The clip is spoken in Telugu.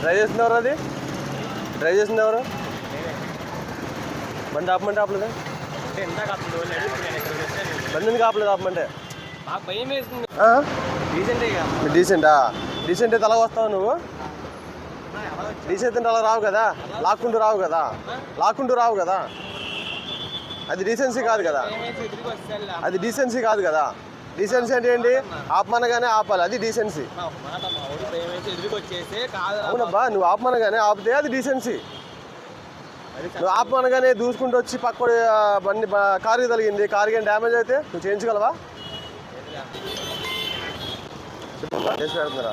డ్రైవ్ చేసింది ఎవరు అది? డ్రైవ్ చేసింది ఎవరు? బండి ఆపమంటే ఆపలేదు? బండి ఎందుకు ఆపలేదు ఆపమంటే? డీసెంటా డీసెంట్ అయితే అలా వస్తావు నువ్వు? డీసెంట్ అంటే అలా రావు కదా? లాక్కుంటూ రావు కదా? లాక్కుంటూ రావు కదా? అది డీసెన్సీ కాదు కదా? అది డీసెన్సీ కాదు కదా? డీసెన్సీ అంటే ఏంటి? ఆపమనగానే ఆపాలి అది డీసెన్సీ అవునబ్బా నువ్వు ఆపమనగానే ఆపితే అది డీసెన్సీ నువ్వు ఆపమనగానే దూసుకుంటూ వచ్చి పక్క బండి కారుకి తగిలింది కారు ఏం డ్యామేజ్ అయితే నువ్వు చేయించగలవా? చేసి పెడుతున్నారా